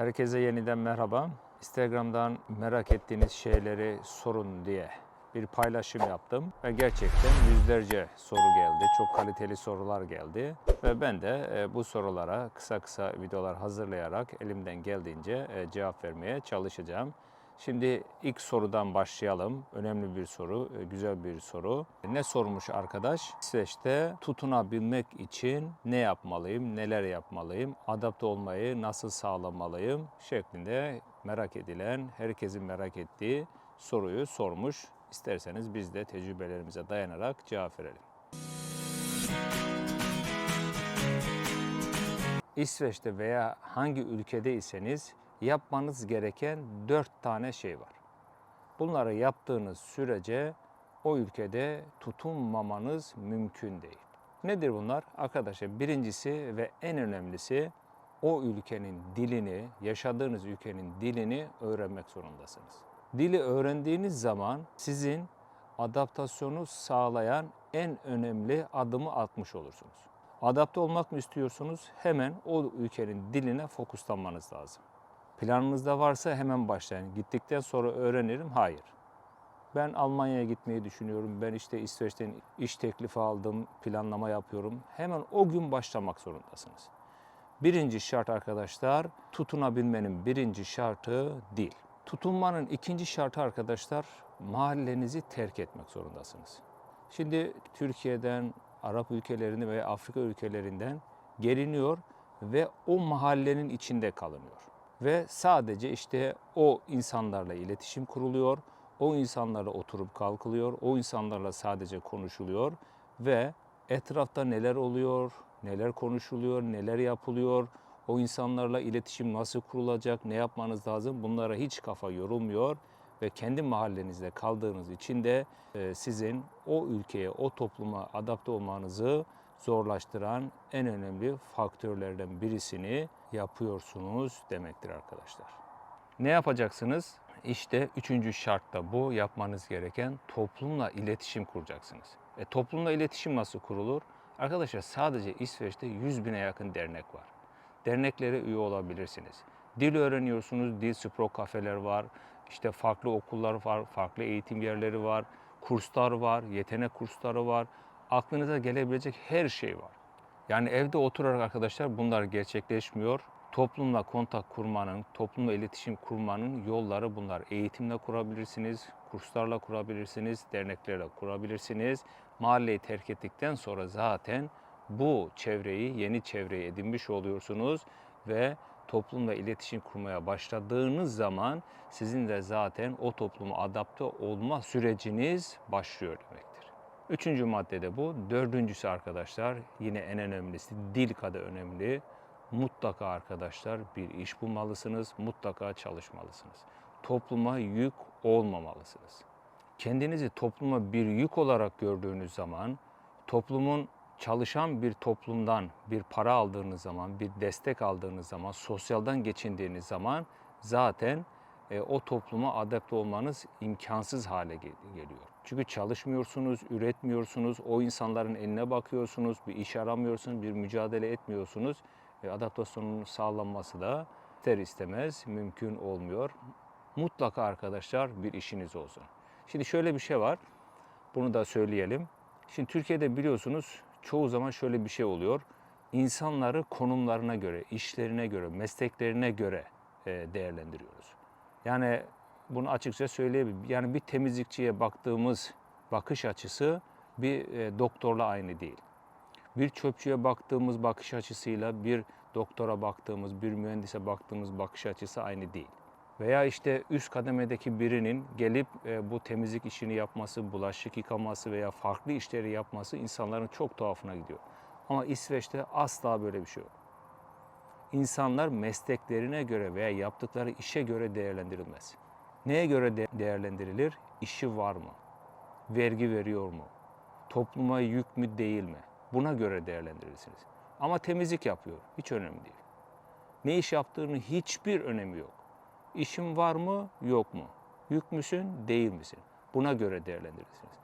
Herkese yeniden merhaba. Instagram'dan merak ettiğiniz şeyleri sorun diye bir paylaşım yaptım ve gerçekten yüzlerce soru geldi. Çok kaliteli sorular geldi ve ben de e, bu sorulara kısa kısa videolar hazırlayarak elimden geldiğince e, cevap vermeye çalışacağım. Şimdi ilk sorudan başlayalım. Önemli bir soru, e, güzel bir soru. Ne sormuş arkadaş? İsveç'te tutunabilmek için ne yapmalıyım, neler yapmalıyım, adapte olmayı nasıl sağlamalıyım şeklinde merak edilen, herkesin merak ettiği soruyu sormuş. İsterseniz biz de tecrübelerimize dayanarak cevap verelim. İsveç'te veya hangi ülkedeyseniz yapmanız gereken dört tane şey var. Bunları yaptığınız sürece o ülkede tutunmamanız mümkün değil. Nedir bunlar? Arkadaşlar birincisi ve en önemlisi o ülkenin dilini, yaşadığınız ülkenin dilini öğrenmek zorundasınız. Dili öğrendiğiniz zaman sizin adaptasyonu sağlayan en önemli adımı atmış olursunuz. Adapte olmak mı istiyorsunuz? Hemen o ülkenin diline fokuslanmanız lazım. Planınızda varsa hemen başlayın. Gittikten sonra öğrenirim. Hayır. Ben Almanya'ya gitmeyi düşünüyorum. Ben işte İsveç'ten iş teklifi aldım, planlama yapıyorum. Hemen o gün başlamak zorundasınız. Birinci şart arkadaşlar, tutunabilmenin birinci şartı dil. Tutunmanın ikinci şartı arkadaşlar, mahallenizi terk etmek zorundasınız. Şimdi Türkiye'den, Arap ülkelerinde veya Afrika ülkelerinden geliniyor ve o mahallenin içinde kalınıyor. Ve sadece işte o insanlarla iletişim kuruluyor, o insanlarla oturup kalkılıyor, o insanlarla sadece konuşuluyor ve etrafta neler oluyor, neler konuşuluyor, neler yapılıyor, o insanlarla iletişim nasıl kurulacak, ne yapmanız lazım bunlara hiç kafa yorulmuyor ve kendi mahallenizde kaldığınız için de e, sizin o ülkeye, o topluma adapte olmanızı zorlaştıran en önemli faktörlerden birisini yapıyorsunuz demektir arkadaşlar. Ne yapacaksınız? İşte üçüncü şart da bu yapmanız gereken toplumla iletişim kuracaksınız. E, toplumla iletişim nasıl kurulur? Arkadaşlar sadece İsveç'te 100 bine yakın dernek var. Derneklere üye olabilirsiniz. Dil öğreniyorsunuz, dil spro kafeler var, işte farklı okullar var, farklı eğitim yerleri var, kurslar var, yetenek kursları var. Aklınıza gelebilecek her şey var. Yani evde oturarak arkadaşlar bunlar gerçekleşmiyor. Toplumla kontak kurmanın, toplumla iletişim kurmanın yolları bunlar. Eğitimle kurabilirsiniz, kurslarla kurabilirsiniz, derneklerle kurabilirsiniz. Mahalleyi terk ettikten sonra zaten bu çevreyi, yeni çevreyi edinmiş oluyorsunuz ve toplumla iletişim kurmaya başladığınız zaman sizin de zaten o topluma adapte olma süreciniz başlıyor demektir. Üçüncü maddede bu. Dördüncüsü arkadaşlar yine en önemlisi dil kadar önemli. Mutlaka arkadaşlar bir iş bulmalısınız, mutlaka çalışmalısınız. Topluma yük olmamalısınız. Kendinizi topluma bir yük olarak gördüğünüz zaman toplumun çalışan bir toplumdan bir para aldığınız zaman, bir destek aldığınız zaman, sosyaldan geçindiğiniz zaman zaten e, o topluma adapte olmanız imkansız hale gel- geliyor. Çünkü çalışmıyorsunuz, üretmiyorsunuz, o insanların eline bakıyorsunuz, bir iş aramıyorsunuz, bir mücadele etmiyorsunuz. E, adaptasyonun sağlanması da ister istemez mümkün olmuyor. Mutlaka arkadaşlar bir işiniz olsun. Şimdi şöyle bir şey var, bunu da söyleyelim. Şimdi Türkiye'de biliyorsunuz çoğu zaman şöyle bir şey oluyor. İnsanları konumlarına göre, işlerine göre, mesleklerine göre e, değerlendiriyoruz. Yani bunu açıkça söyleyebilirim. Yani bir temizlikçiye baktığımız bakış açısı bir e, doktorla aynı değil. Bir çöpçüye baktığımız bakış açısıyla bir doktora baktığımız, bir mühendise baktığımız bakış açısı aynı değil. Veya işte üst kademedeki birinin gelip e, bu temizlik işini yapması, bulaşık yıkaması veya farklı işleri yapması insanların çok tuhafına gidiyor. Ama İsveç'te asla böyle bir şey yok. İnsanlar mesleklerine göre veya yaptıkları işe göre değerlendirilmez. Neye göre de- değerlendirilir? İşi var mı? Vergi veriyor mu? Topluma yük mü değil mi? Buna göre değerlendirirsiniz. Ama temizlik yapıyor. Hiç önemli değil. Ne iş yaptığının hiçbir önemi yok. İşin var mı, yok mu? Yük müsün, değil misin? Buna göre değerlendirirsiniz.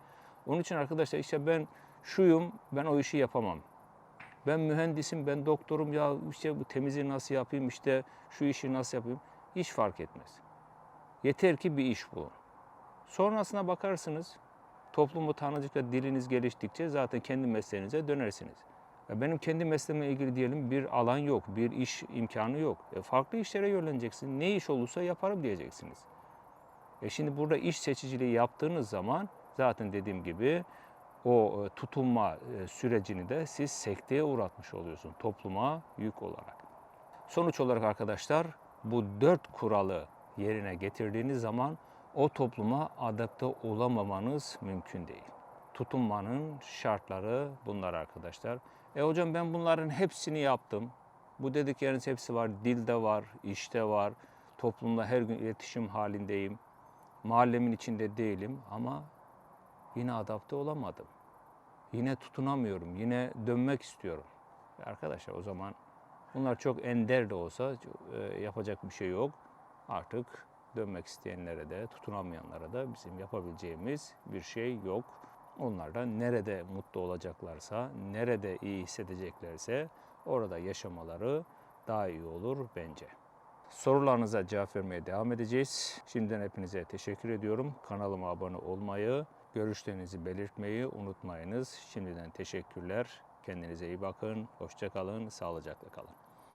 Onun için arkadaşlar işte ben şuyum, ben o işi yapamam. Ben mühendisim, ben doktorum ya işte bu temizliği nasıl yapayım, işte şu işi nasıl yapayım. Hiç fark etmez. Yeter ki bir iş bulun. Sonrasına bakarsınız. Toplumu tanıdıkça, diliniz geliştikçe zaten kendi mesleğinize dönersiniz. Benim kendi mesleğime ilgili diyelim bir alan yok, bir iş imkanı yok. E farklı işlere yönleneceksin. Ne iş olursa yaparım diyeceksiniz. E şimdi burada iş seçiciliği yaptığınız zaman zaten dediğim gibi o e, tutunma e, sürecini de siz sekteye uğratmış oluyorsun topluma yük olarak. Sonuç olarak arkadaşlar bu dört kuralı yerine getirdiğiniz zaman o topluma adapte olamamanız mümkün değil. Tutunmanın şartları bunlar arkadaşlar. E hocam ben bunların hepsini yaptım. Bu dedikleriniz hepsi var. Dilde var, işte var. Toplumla her gün iletişim halindeyim. Mahallemin içinde değilim ama yine adapte olamadım. Yine tutunamıyorum. Yine dönmek istiyorum. E Arkadaşlar o zaman bunlar çok ender de olsa e, yapacak bir şey yok. Artık dönmek isteyenlere de tutunamayanlara da bizim yapabileceğimiz bir şey yok. Onlar da nerede mutlu olacaklarsa, nerede iyi hissedeceklerse orada yaşamaları daha iyi olur bence. Sorularınıza cevap vermeye devam edeceğiz. Şimdiden hepinize teşekkür ediyorum. Kanalıma abone olmayı, görüşlerinizi belirtmeyi unutmayınız. Şimdiden teşekkürler. Kendinize iyi bakın. Hoşça kalın. Sağlıcakla kalın.